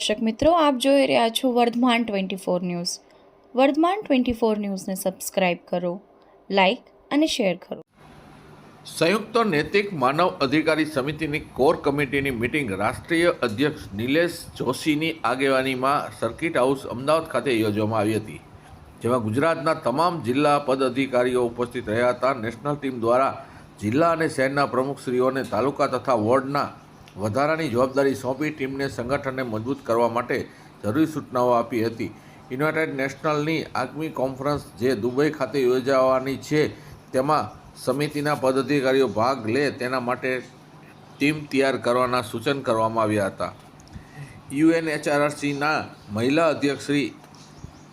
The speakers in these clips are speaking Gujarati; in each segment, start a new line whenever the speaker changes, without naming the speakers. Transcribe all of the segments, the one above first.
દર્શક મિત્રો, આપ જોઈ રહ્યા છો Vardhaman twenty four news. Vardhaman twenty four ન્યૂઝને સબસ્ક્રાઇબ કરો, લાઇક અને શેર કરો.
સંયુક્ત નૈતિક માનવ અધિકારી સમિતિની કોર કમિટીની મિટિંગ રાષ્ટ્રીય અધ્યક્ષ નિલેશ જોશીની આગેવાનીમાં સર્કિટ હાઉસ અમદાવાદ ખાતે યોજવામાં આવી હતી, જેમાં ગુજરાતના તમામ જિલ્લા પદ અધિકારીઓ ઉપસ્થિત રહ્યા હતા. નેશનલ ટીમ દ્વારા જિલ્લા અને શહેરના પ્રમુખશ્રીઓને તાલુકા તથા વોર્ડના વધારાની જવાબદારી સોંપી ટીમને સંગઠનને મજબૂત કરવા માટે જરૂરી સૂચનાઓ આપી હતી. યુનાઇટેડ નેશનલની આગમી કોન્ફરન્સ જે દુબઈ ખાતે યોજાવાની છે, તેમાં સમિતિના પદાધિકારીઓ ભાગ લે તેના માટે ટીમ તૈયાર કરવાના સૂચન કરવામાં આવ્યા હતા. યુએનએચઆરસીના મહિલા અધ્યક્ષ શ્રી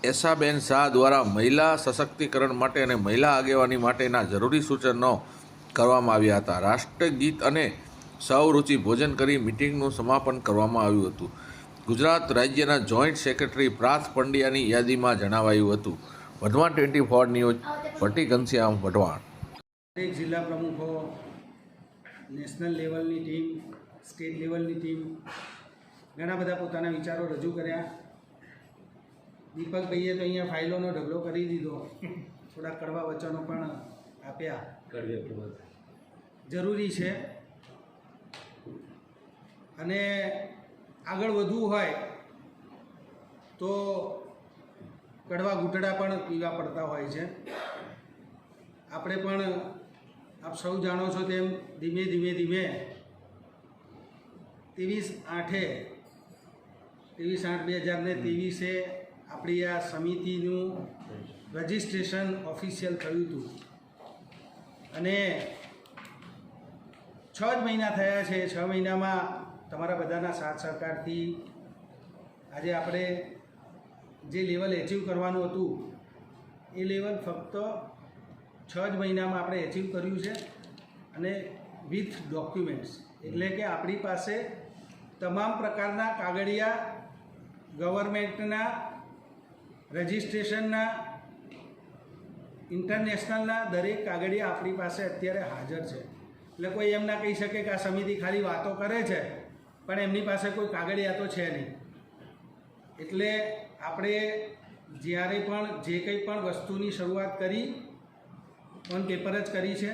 એસાબેન શાહ દ્વારા મહિલા સશક્તિકરણ માટે અને મહિલા આગેવાની માટેના જરૂરી સૂચનો કરવામાં આવ્યા હતા. રાષ્ટ્રગીત અને સૌરુચિ ભોજન કરી મિટિંગનું સમાપન કરવામાં આવ્યું હતું. ગુજરાત રાજ્યના જોઈન્ટ સેક્રેટરી પ્રાથ પંડ્યાની યાદીમાં જણાવાયું હતું. Wadhwan twenty four news Bhatti Ghanshyam Wadhwan.
દરેક જિલ્લા પ્રમુખો નેશનલ લેવલની ટીમ સ્ટેટ લેવલની ટીમ ઘણા બધા પોતાના વિચારો રજૂ કર્યા. દીપકભાઈએ તો અહીંયા ફાઇલોનો ઢગલો કરી દીધો. થોડા કડવા વચનો પણ આપ્યા. જરૂરી છે અને આગળ વધવું હોય તો કડવા ઘૂંટડા પણ પીવા પડતા હોય છે. આપણે પણ આપ સૌ જાણો છો તેમ ધીમે ધીમે ધીમે ત્રેવીસ આઠે, ત્રેવીસ આઠ બે હજાર ને ત્રેવીસે આપણી આ સમિતિનું રજિસ્ટ્રેશન ઓફિશિયલ થયું હતું. અને છ જ મહિના થયા છે, છ મહિનામાં તમારા બધાના સાથ સહકારથી આજે આપણે જે લેવલ એચીવ કરવાનું હતું, એ લેવલ ફક્ત છ જ મહિનામાં આપણે એચીવ કર્યું છે અને વિથ ડોક્યુમેન્ટ્સ એટલે કે આપણી પાસે તમામ પ્રકારના કાગળિયા ગવર્મેન્ટના રજિસ્ટ્રેશનના ઇન્ટરનેશનલના દરેક કાગળિયા આપણી પાસે અત્યારે હાજર છે. એટલે કોઈ એમ ના કહી શકે કે આ સમિતિ ખાલી વાતો કરે છે. પણ એમની પાસે કોઈ કાગળિયા તો છે નહીં. એટલે આપણે જ્યારે પણ જે કંઈ પણ વસ્તુની શરૂઆત કરી ઓન પેપર જ કરી છે.